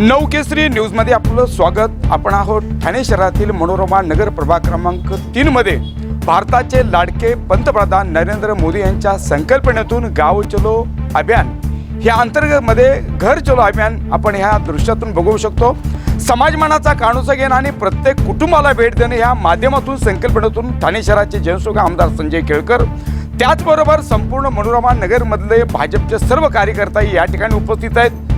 नऊ केसरी न्यूजमध्ये आपलं स्वागत. आपण आहोत ठाणे शहरातील मनोरमा नगर प्रभाग क्रमांक तीनमध्ये भारताचे लाडके पंतप्रधान नरेंद्र मोदी यांच्या संकल्पनेतून गाव चलो अभियान. ह्या अंतर्गतमध्ये घर चलो अभियान आपण ह्या दृश्यातून बघू शकतो. समाजमानाचा काणूचा घेणं आणि प्रत्येक कुटुंबाला भेट देणं ह्या माध्यमातून संकल्पनेतून ठाणे शहराचे जनसुख आमदार संजय केळकर. त्याचबरोबर संपूर्ण मनोरमा नगरमधले भाजपचे सर्व कार्यकर्ता या ठिकाणी उपस्थित आहेत.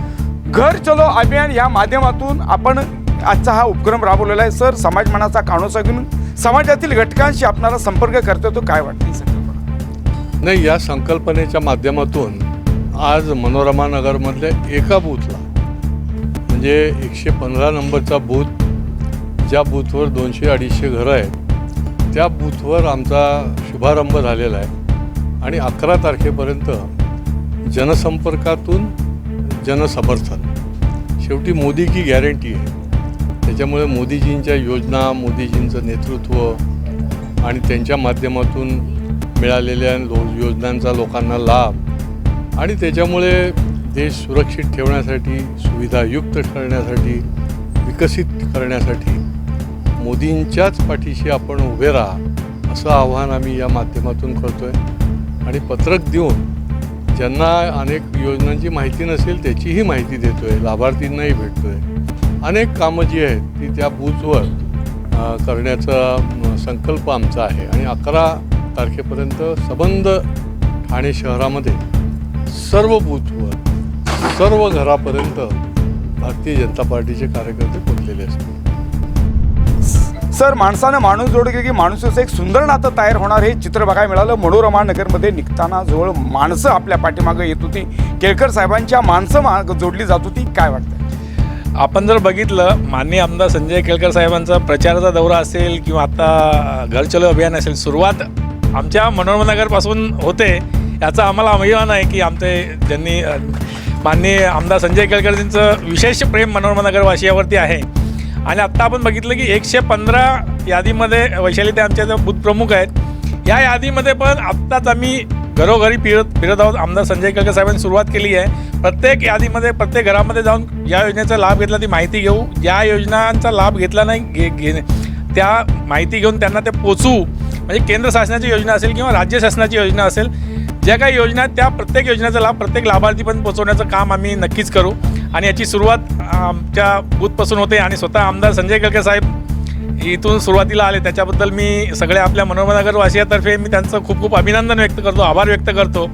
घर चलो अभियान या माध्यमातून आपण आजचा हा उपक्रम राबवलेला आहे सर समाज मनाचा काणोसा घेऊन समाजातील घटकांशी आपणाला संपर्क करतो तो काय वाटते संकल्पना? नाही या संकल्पनेच्या माध्यमातून आज मनोरमा नगरमधल्या एका बूथला म्हणजे एकशे पंधरा नंबरचा बूथ ज्या बूथवर दोनशे अडीचशे घरं आहेत त्या बूथवर आमचा शुभारंभ झालेला आहे आणि अकरा तारखेपर्यंत जनसंपर्कातून जनसमर्थन शेवटी मोदी की गॅरंटी आहे. त्याच्यामुळे मोदीजींच्या योजना मोदीजींचं नेतृत्व आणि त्यांच्या माध्यमातून मिळालेल्या लो योजनांचा लोकांना लाभ आणि त्याच्यामुळे देश सुरक्षित ठेवण्यासाठी सुविधायुक्त करण्यासाठी विकसित करण्यासाठी मोदींच्याच पाठीशी आपण उभे राहा असं आव्हान आम्ही या माध्यमातून करतो आहे आणि पत्रक देऊन ज्यांना अनेक योजनांची माहिती नसेल त्याचीही माहिती देतो आहे लाभार्थींनाही भेटतो आहे अनेक कामं जी आहेत ती त्या बूथवर करण्याचा संकल्प आमचा आहे. आणि अकरा तारखेपर्यंत सबंध ठाणे शहरामध्ये सर्व बूथवर सर्व घरापर्यंत भारतीय जनता पार्टीचे कार्यकर्ते पोचलेले असतील. सर माणसानं माणूस जोडले की माणूसाचं एक सुंदर नातं तयार होणार हे चित्र बघायला मिळालं. मनोरमा नगरमध्ये निघताना जवळ माणसं आपल्या पाठीमागं येत होती. केळकर साहेबांच्या माणसं माग जोडली जात होती. काय वाटतं आपण जर बघितलं माननीय आमदार संजय केळकर साहेबांचा प्रचाराचा दौरा असेल किंवा आता घर चलो अभियान असेल सुरुवात आमच्या मनोरमा नगरपासून होते. याचा आम्हाला अभिमान आहे की आमचे ज्यांनी माननीय आमदार संजय केळकरजींचं विशेष प्रेम मनोरमा नगरवासियावरती आहे. आणि आत्ता आपण बघितलं की एकशे पंधरा यादीमध्ये वैशाली ते आमच्या इथं बूथ प्रमुख आहेत या यादीमध्ये पण आत्ताच आम्ही घरोघरी फिरत फिरत आहोत. आमदार संजय काका साहेबांनी सुरुवात केली आहे. प्रत्येक यादीमध्ये प्रत्येक घरामध्ये जाऊन या योजनेचा लाभ घेतला ती माहिती घेऊ. ज्या योजनांचा लाभ घेतला नाही घे घेणे त्या माहिती घेऊन त्यांना ते पोचवू. म्हणजे केंद्र शासनाची योजना असेल किंवा राज्य शासनाची योजना असेल ज्या काही योजना आहेत त्या प्रत्येक योजनेचा लाभ प्रत्येक लाभार्थीपर्यंत पोचवण्याचं काम आम्ही नक्कीच करू. आणि याची सुरुवात आमच्या बूथपासून होते आणि स्वतः आमदार संजय केळकर साहेब इथून सुरुवातीला आले. त्याच्याबद्दल मी सगळ्या आपल्या मनोरमनगरवासियातर्फे मी त्यांचं खूप खूप अभिनंदन व्यक्त करतो आभार व्यक्त करतो.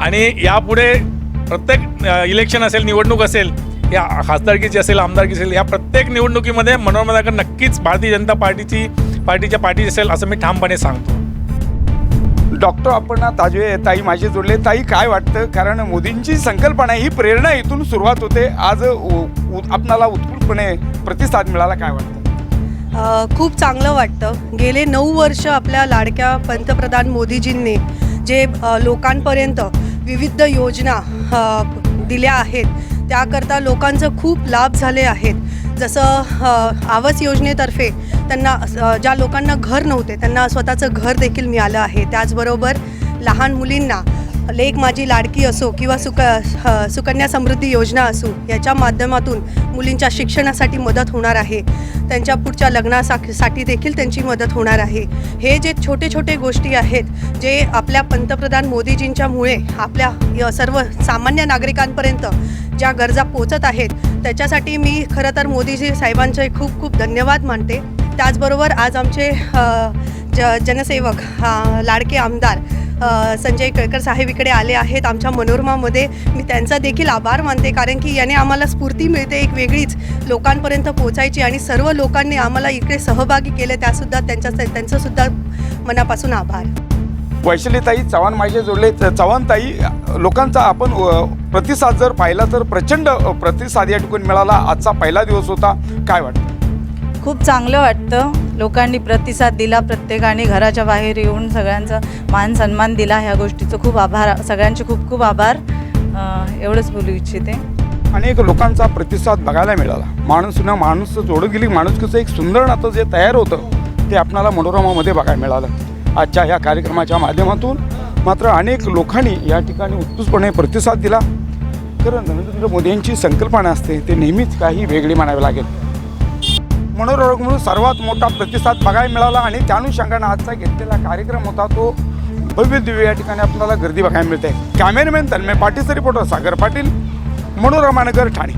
आणि यापुढे प्रत्येक इलेक्शन असेल निवडणूक असेल या खासदारकीची असेल आमदारकी असेल या प्रत्येक निवडणुकीमध्ये मनोरमनगर नक्कीच भारतीय जनता पार्टीची पार्टीच्या पार्टी असेल असं मी ठामपणे सांगतो. डॉक्टर अपर्णा ताजवे ताई माझे जोडले. ताई काय वाटतं? कारण मोदींची संकल्पना ही प्रेरणा इथून सुरुवात होते. आज उ- आपणाला उत्कृष्टपणे प्रतिसाद मिळाला काय वाटतं? खूप चांगलं वाटतं. गेले नऊ वर्ष आपल्या लाडक्या पंतप्रधान मोदीजींनी जे लोकांपर्यंत विविध योजना दिल्या आहेत त्याकरता लोकांचं खूप लाभ झाले आहेत. जसं आवास योजनेतर्फे त्यांना ज्या लोकांना घर नव्हते त्यांना स्वतःचं घर देखील मिळालं आहे. त्याचबरोबर लहान मुलींना लेक माझी लाडकी असो किंवा सुक सुकन्या समृद्धी योजना असो याच्या माध्यमातून मुलींच्या शिक्षणासाठी मदत होणार आहे. त्यांच्या पुढच्या लग्नासाठी साठी देखील त्यांची मदत होणार आहे. हे जे छोटे छोटे गोष्टी आहेत जे आपल्या पंतप्रधान मोदीजींच्यामुळे आपल्या य- सर्व सामान्य नागरिकांपर्यंत ज्या गरजा पोचत आहेत त्याच्यासाठी मी खरं तर मोदीजी साहेबांचे खूप खूप धन्यवाद मानते. त्याचबरोबर आज आमचे ज जनसेवक लाडके आमदार संजय केळकर साहेब इकडे आले आहेत आमच्या मनोरमामध्ये. मी त्यांचा देखील आभार मानते कारण की याने आम्हाला स्फूर्ती मिळते एक वेगळीच लोकांपर्यंत पोचायची आणि सर्व लोकांनी आम्हाला इकडे सहभागी केले त्यासुद्धा त्यांच्या त्यांचंसुद्धा मनापासून आभार. वैशालीताई चव्हाण माझे जोडले चव्हाणताई लोकांचा आपण प्रतिसाद जर पाहिला तर प्रचंड प्रतिसाद या ठिकाणी मिळाला. आजचा पहिला दिवस होता. काय वाटतं? खूप चांगलं वाटतं. लोकांनी प्रतिसाद दिला प्रत्येकाने. घराच्या बाहेर येऊन सगळ्यांचा मान सन्मान दिला. ह्या गोष्टीचं खूप आभार. सगळ्यांचे खूप खूप आभार. एवढंच बोलू इच्छिते. अनेक लोकांचा प्रतिसाद बघायला मिळाला. माणूस ना माणूस जोडून गेली. माणूस एक सुंदर नातं जे तयार होतं ते आपणाला मनोरमामध्ये बघायला मिळालं. आजच्या ह्या कार्यक्रमाच्या माध्यमातून मात्र अनेक लोकांनी या ठिकाणी उत्कृष्टपणे प्रतिसाद दिला. खरं नरेंद्र मोदी यांची संकल्पना असते ते नेहमीच काही वेगळी म्हणावी लागेल. मनोरोग म्हणून सर्वात मोठा प्रतिसाद बघायला मिळाला आणि त्या अनुषंगानं आजचा घेतलेला कार्यक्रम होता तो भव्य दिव्य या ठिकाणी आपल्याला गर्दी बघायला मिळते. Cameraman Tanmay Patil reporter Sagar Patil Manoramanagar Thane.